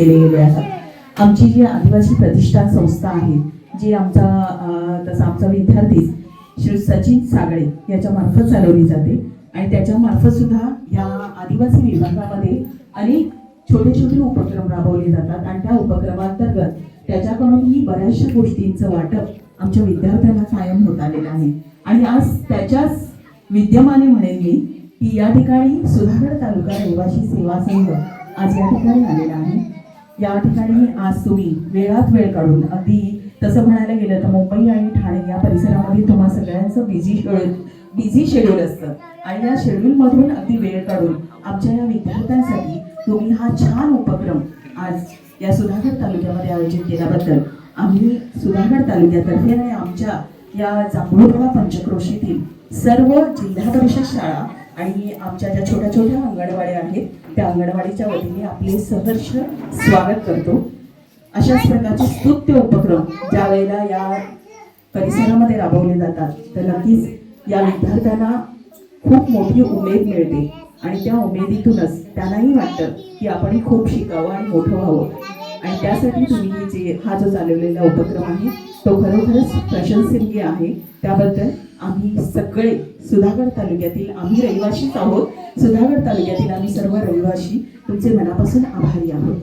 केले गेले आहेत. आमची जी आदिवासी प्रतिष्ठान संस्था आहे जी आमचा तसा आमचा विद्यार्थी श्री सचिन सागळे याच्या मार्फत चालवली जाते. आणि त्याच्या मार्फत सुद्धा या आदिवासी विभागामध्ये अनेक छोटे छोटे उपक्रम राबवले जातात. आणि त्या उपक्रमांतर्गत त्याच्याकडूनही बऱ्याचशा गोष्टींचं वाटप आमच्या विद्यार्थ्यांना कायम होत आलेलं आहे. आणि आज त्याच्याच विद्यमाने म्हणेन मी की या ठिकाणी सुधागड तालुका रहिवासी सेवा संघ आज या ठिकाणी आलेला आहे. या ठिकाणी आज तुम्ही वेळात वेळ काढून अगदी तसं म्हणायला गेलं तर मुंबई आणि ठाणे या परिसरामध्ये तुम्हा सगळ्यांचं बिझी शेड्यूल बिझी शेड्यूल असतं. आणि या शेड्यूलमधून अगदी वेळ काढून आमच्या या विद्यार्थ्यांसाठी तुम्ही हा छान उपक्रम आज या सुधागड तालुक्यामध्ये आयोजित केल्याबद्दल आम्ही सुधागड तालुक्यातर्फे आणि आमच्या या जांभूळपाडा पंचक्रोशीतील सर्व जिल्हा परिषद शाळा आणि आमच्या ज्या छोट्या छोट्या अंगणवाड्या आहेत त्या अंगणवाडीच्या वतीने आपले सहर्ष स्वागत करतो. अशाच प्रकारचे स्तुत्य उपक्रम ज्या वेळेला या परिसरामध्ये राबवले जातात तर नक्कीच या विद्यार्थ्यांना खूप मोठी उमेद मिळते. आणि त्या उमेदीतूनच त्यांनाही वाटतं की आपणही खूप शिकावं आणि मोठं व्हावं. आणि त्यासाठी तुम्ही हे जे हा जो चालवलेला उपक्रम आहे तो खरोखरच प्रशंसनीय आहे. त्याबद्दल आम्ही सगळे सुधागड तालुक्यातील आम्ही रहिवाशीच आहोत. सुधागड तालुक्यातील आम्ही सर्व रहिवाशी. तुमचे मनापासून आभारी आहोत.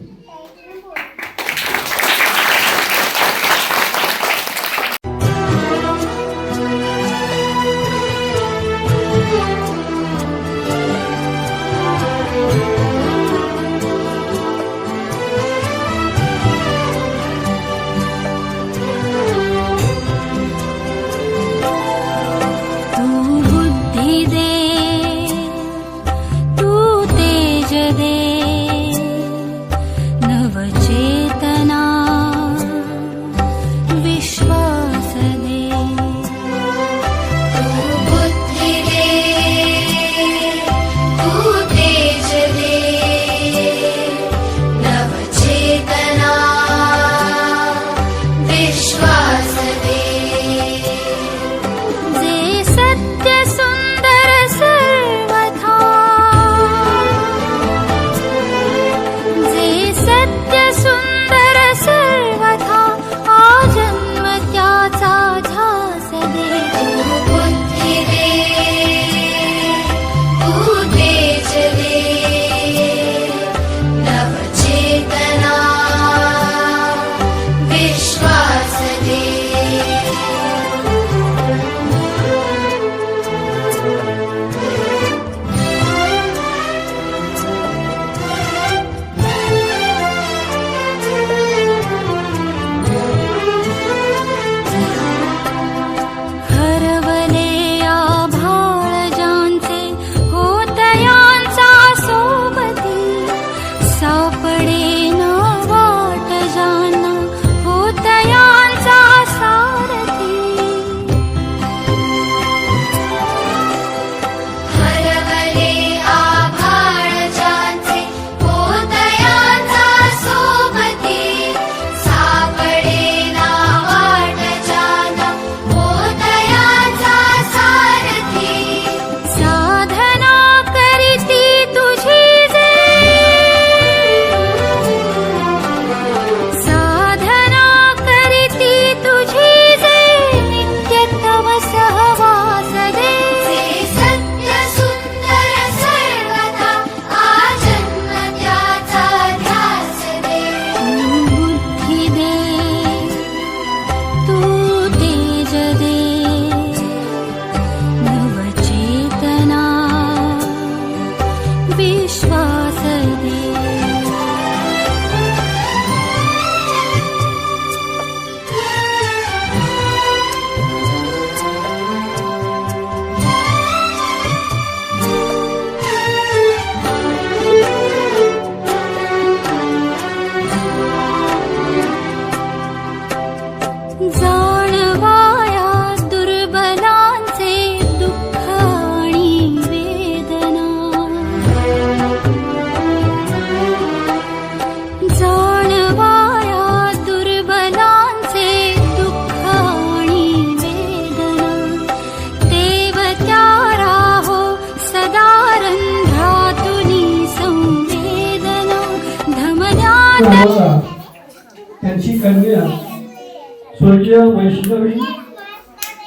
पूज्य वैष्णवी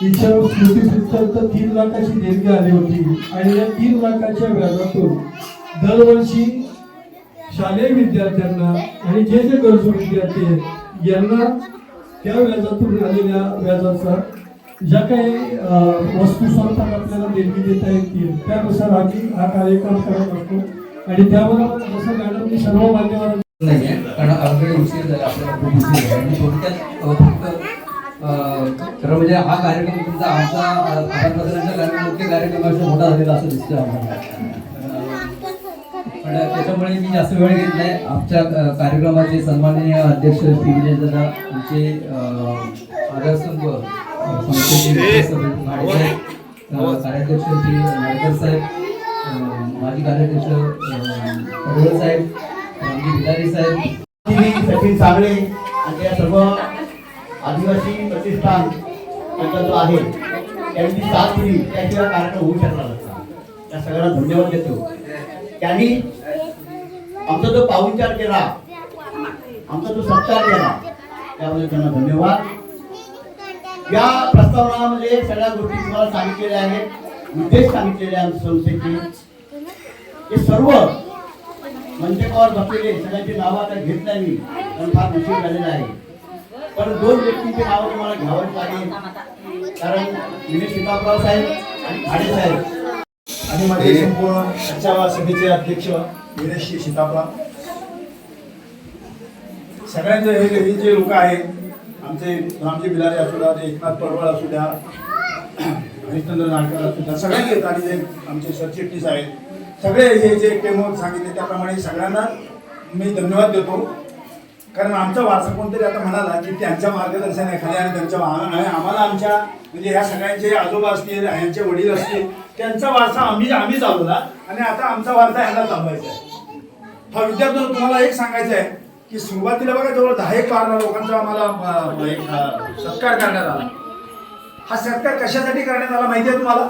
तिच्या स्मृतीप्रित्यर्थ तीन लाखाची देणगी आली होती. आणि या तीन लाखाच्या व्याजातून दरवर्षी शालेय विद्यार्थ्यांना आणि जे जे गरजू विद्यार्थी आहेत यांना त्या व्याजातून आलेल्या व्याजाचा ज्या काही वस्तू स्वरूपात आपल्याला देणगी देता येतील त्यानुसार आम्ही हा कार्यक्रम करत असतो. आणि त्याबरोबर जसं मॅडमनी सर्व मान्यवर नाही कारण ऑलरेडी उशीर झाला. आपल्याला खूप उशीर झाला. आणि थोडक्यात फक्त खरं म्हणजे हा कार्यक्रम तुमचा आमचा आनंदबाजारांचा कार्यक्रम मुख्य कार्यक्रमापेक्षा मोठा झालेला असं दिसतोय आम्हाला. पण त्याच्यामुळे मी जास्त वेळ घेत नाही. आमच्या कार्यक्रमाचे सन्माननीय अध्यक्ष श्री विजय दादा आमचे मुख्य अ, कार्याध्यक्ष श्री नाडकर साहेब माजी कार्याध्यक्ष पडवळ साहेब आमचे भिलारी साहेब. सचिन सागळे आणि त्या सर्व आदिवासी प्रतिष्ठान त्यांचा जो आहे त्यांची साथ दिली त्याशिवाय कार्यक्रम होऊ शकला नसता त्या सगळ्यांना धन्यवाद देतो. त्यांनी आमचा जो पाहुणचार केला आमचा जो सत्कार केला त्याबद्दल त्यांना धन्यवाद. या प्रस्तावनामध्ये सगळ्या गोष्टी तुम्हाला सांगितलेल्या आहेत. उद्देश सांगितलेले आहेत आमच्या संस्थेचे. हे सर्व मंचकावर बसलेले सगळ्यांची नावं आता घेत नाही पण फार उशीर झालेला आहे. पण दोन व्यक्तींची नावं तुम्हाला घ्यावंच लागेल. कारण विनय सीतापराव साहेब आणि खाडे साहेब. आणि माझे संपूर्ण पंचावा सभेचे अध्यक्ष विनयश्री सीतापराव सगळ्यांचे हे हे जे लोक आहेत आमचे रामजी बिलारे असू द्या एकनाथ पडवळ असू द्या हरिश्चंद्र नाडकर असू द्या सगळ्यांचे आणि जे आमचे सरचिटणीस आहेत. सगळे हे जे टेमवर सांगितले त्याप्रमाणे सगळ्यांना मी धन्यवाद देतो. कारण आमचा वारसा कोणतरी आता म्हणाला की त्यांच्या मार्गदर्शनाखाली आणि त्यांच्या वाहन आहे आम्हाला आमच्या म्हणजे ह्या सगळ्यांचे आजोबा असतील यांचे वडील असतील त्यांचा वारसा आम्ही आम्ही चालवला. आणि आता आमचा वारसा ह्याला चालवायचा आहे. हा विद्यार्थ्यांना तुम्हाला एक सांगायचं आहे की सुरुवातीला बघा जवळ दहा एक बारा लोकांचा आम्हाला एक सत्कार करण्यात आला. हा सत्कार कशासाठी करण्यात आला माहिती आहे तुम्हाला?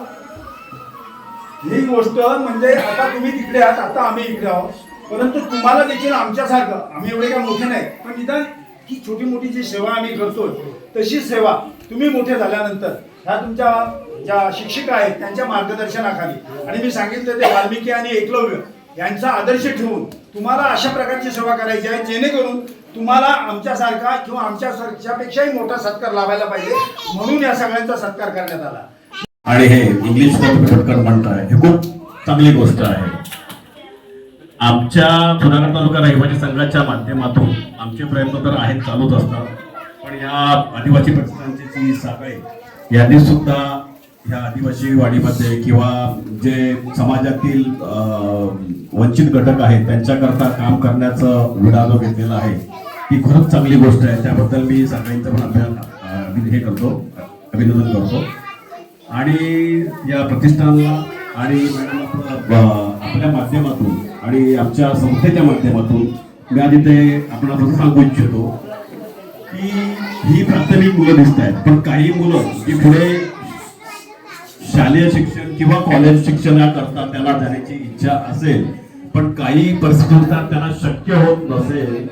ही गोष्ट म्हणजे आता तुम्ही तिकडे आहात आता आम्ही इकडे आहोत. परंतु तुम्हाला देखील आमच्यासारखं आम्ही एवढे काय मोठे नाही पण निदान ही छोटी मोठी जी सेवा आम्ही करतो तशी सेवा तुम्ही मोठे झाल्यानंतर ह्या तुमच्या ज्या शिक्षिका आहेत त्यांच्या मार्गदर्शनाखाली आणि मी सांगितलं ते वाल्मिकी आणि एकलव्य यांचा आदर्श ठेवून तुम्हाला अशा प्रकारची सेवा करायची आहे जेणेकरून तुम्हाला आमच्यासारखा किंवा आमच्यासारख्यापेक्षाही मोठा सत्कार लावायला पाहिजे म्हणून या सगळ्यांचा सत्कार करण्यात आला. आणि हे इंग्लिश पटकन म्हणताय हे खूप चांगली गोष्ट आहे. आमच्या जुनागड तालुका रहिवासी संघाच्या माध्यमातून आमचे प्रयत्न तर आहेत चालूच असतात. पण या आदिवासी प्रतिष्ठानची जी साखळे यांनी सुद्धा ह्या आदिवासी वाडीमध्ये किंवा जे समाजातील वंचित घटक आहेत त्यांच्याकरता काम करण्याचं विडा जो घेतलेला आहे. ही खरंच चांगली गोष्ट आहे. त्याबद्दल मी सगळ्यांचं पण अभ्यास हे करतो अभिनंदन करतो. आणि या प्रतिष्ठानला आणि मॅडम आपल्या माध्यमातून आणि आमच्या संस्थेच्या माध्यमातून मी आधी ते आपण असं सांगू इच्छितो की ही प्राथमिक मुलं दिसत आहेत. पण काही मुलं जी पुढे शालेय शिक्षण किंवा कॉलेज शिक्षणाकरता त्याला जाण्याची इच्छा असेल पण काही परिस्थितीनुसार त्यांना शक्य होत नसेल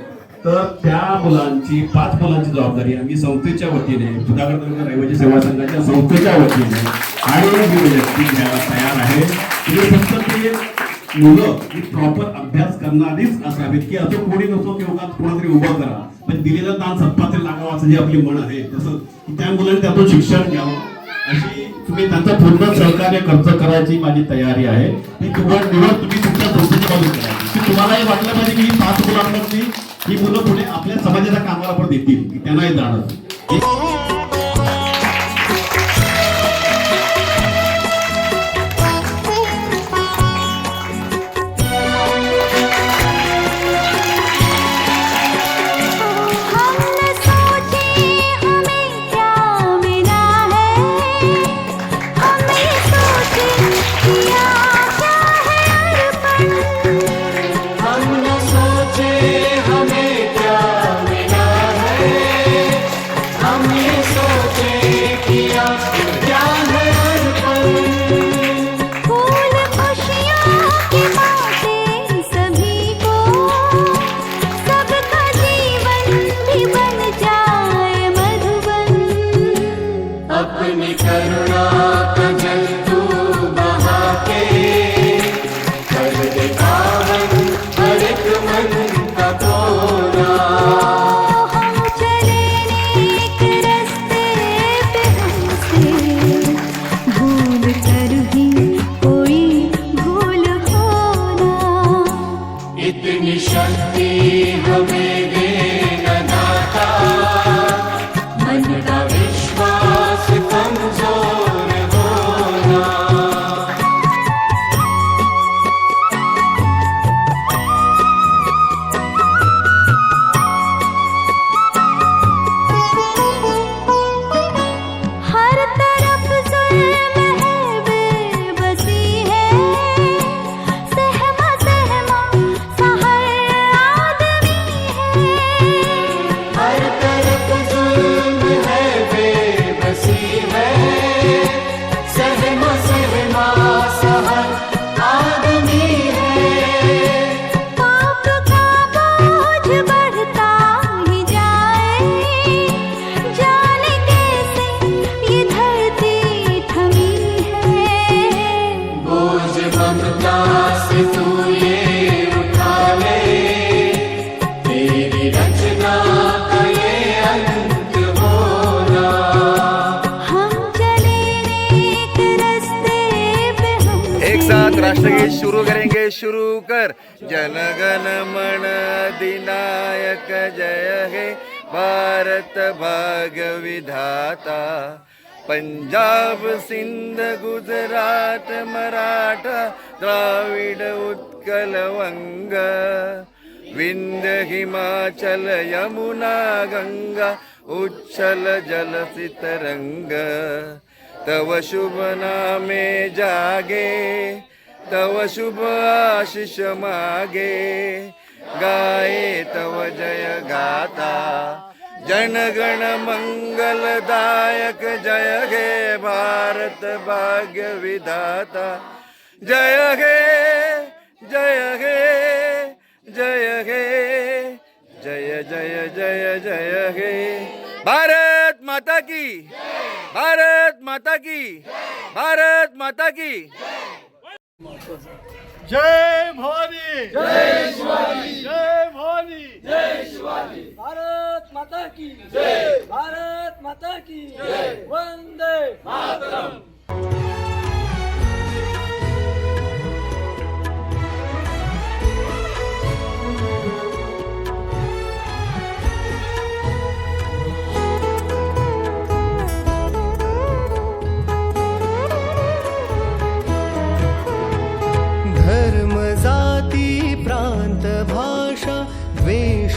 तर त्या मुलांची पाच मुलांची जबाबदारी आम्ही संस्थेच्या वतीने सुधाकर तालुका रहिवासी सेवा संघाच्या संस्थेच्या वतीने आणि मी वैयक्तिक घ्यायला तयार आहे. म्हणजे फक्त ते मुलं ही प्रॉपर अभ्यास करणारीच असावीत की असं कोणी नसतो की उगाच कोणातरी उभं करा. पण दिलेला ताण सत्पात्र लागावा असं जे आपली म्हण आहे तसं त्या मुलांनी त्यातून शिक्षण घ्यावं. अशी तुम्ही त्यांचं पूर्ण सहकार्य खर्च करायची माझी तयारी आहे. ही निवड निवड तुम्ही तुमच्या संस्थेच्या बाजून करायची की तुम्हालाही वाटलं पाहिजे की ही पाच मुलांवरती ही मुलं पुढे आपल्या समाजाच्या कामाला पण देतील त्यांनाही जाणं जय हे भारत भागविधाता पंजाब सिंध गुजरात मराठा द्राविड उत्कल वंग। विंद हिमाचल यमुना गंगा उच्छल जल सितरंग। तव शुभ नामे जागे तव शुभ आशिष मागे। गाए तव जय गाता जनगण मंगलदायक जय हे भारत भाग्य विधाता जय हे जय हे जय हे जय जय जय जय हे. भारत माता की भारत माता की भारत माता की. जय भवानी। जय शिवाजी। जय भवानी। जय शिवाजी। भारत माता की जय। भारत माता की जय। वंदे मातरम।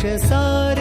सारे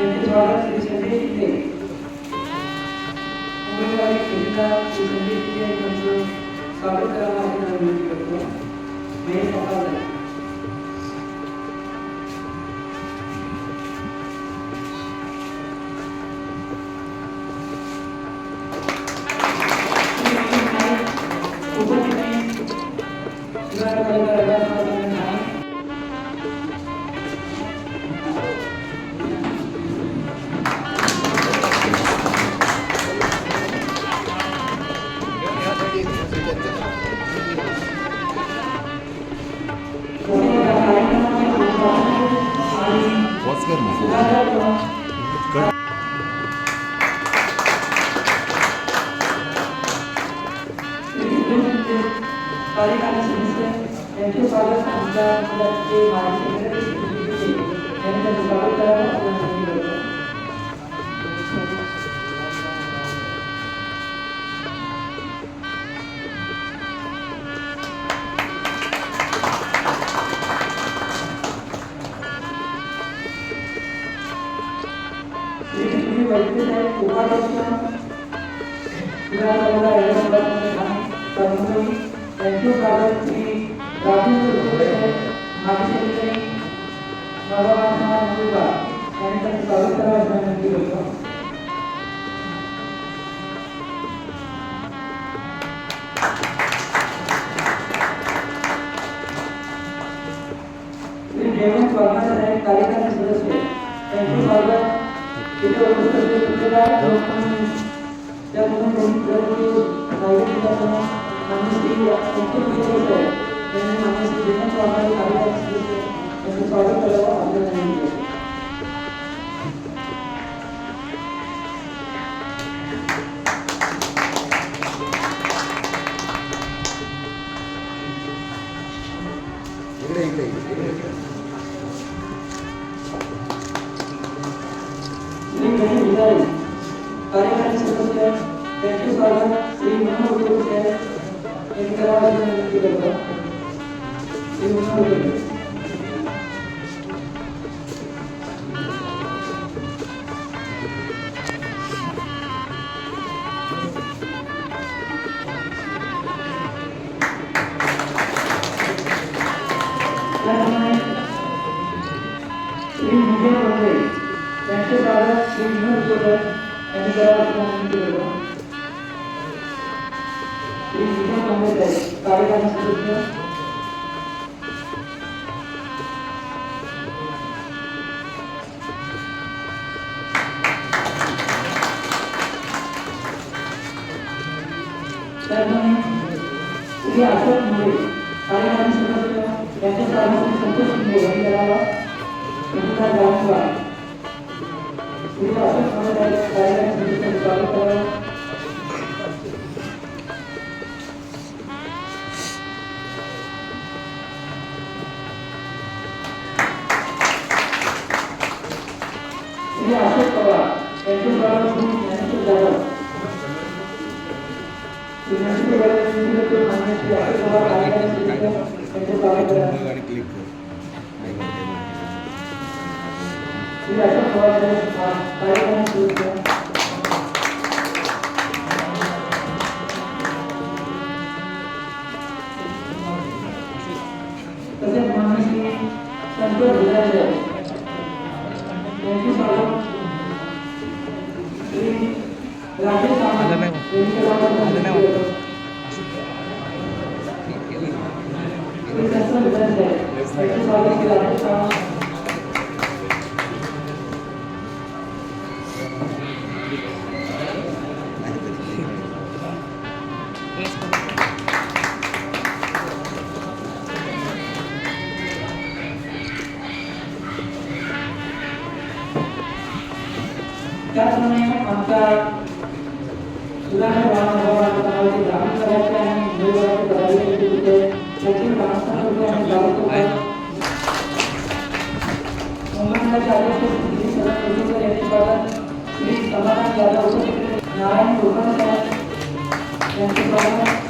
ప్రతి ప్రోడక్ట్ చూసింది ఇదే ఇంకా మెయిన్ అవకాశం तारीख आणि यांचे पालक आमच्या मुलाचे माझे श्री हेमंत वाघमारे साहेब कार्यकारी सदस्य त्यांची मार्ग तिथे उपस्थित कुठलेला त्यामधून प्रमुख प्रगती साहित्य मान्य श्री अंकुर विजय साहेब त्यांनी मान्य श्री हेमंत वाघमारे कार्यकारी सदस्य यांचं स्वागत करायला आग्रह केले. बस श्री विनोद सोबत यांनी करायला विनंती करतो श्री विनोद आंबेडकर कार्यकारी सदस्य त्याचप्रमाणे श्री अशोक पवार यांचे द्वारा श्री ज्ञानेश्वर जाधव श्री होते आणि स्वागत होते मुंबईचे अध्यक्ष श्री समाधान यादव नारायण कुलकर्णी साहेब यांचे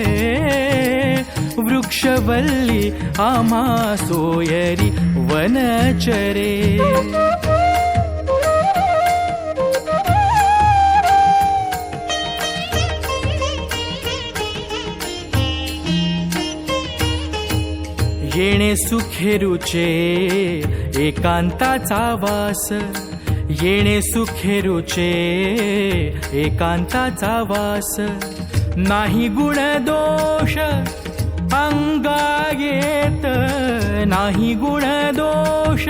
वृक्षवल्ली आम्हा सोयरी वनचरे येणे सुखेरुचे एकांताचा वास येणे सुखेरुचे एकांताचा वास नाही गुण दोष अंगा येत नाही गुण दोष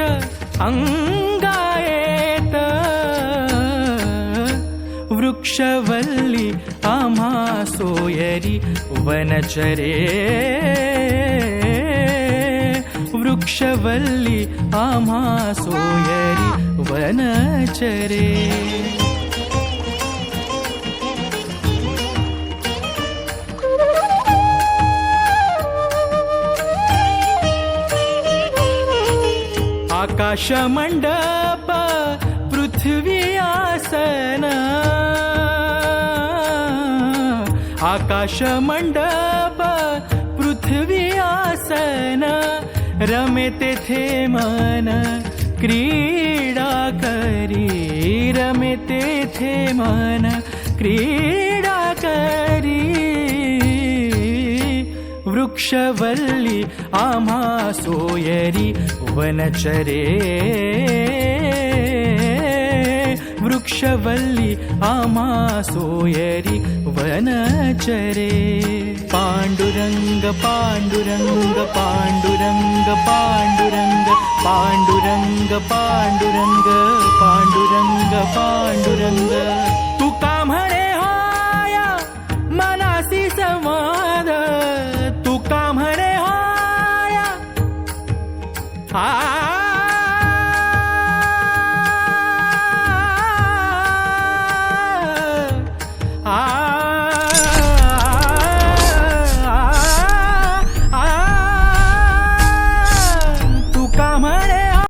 अंगा येत वृक्षवल्ली आम्हा सोयरी वनचरे. वृक्षवल्ली आम्हा सोयरी वनचरे. आकाशमंडप पृथ्वी आसन. आकाश मंडप पृथ्वी आसन. रमे तेथे मन क्रीडा करी. रमे तेथे मन क्रीडा करी. वृक्षवल्ली आम्हा सोयरी वनचरे वृक्षवल्ली आम्हा सोयरी वनचरे पांडुरंग पांडुरंग पांडुरंग पांडुरंग पांडुरंग पांडुरंग पांडुरंग पांडुरंग time.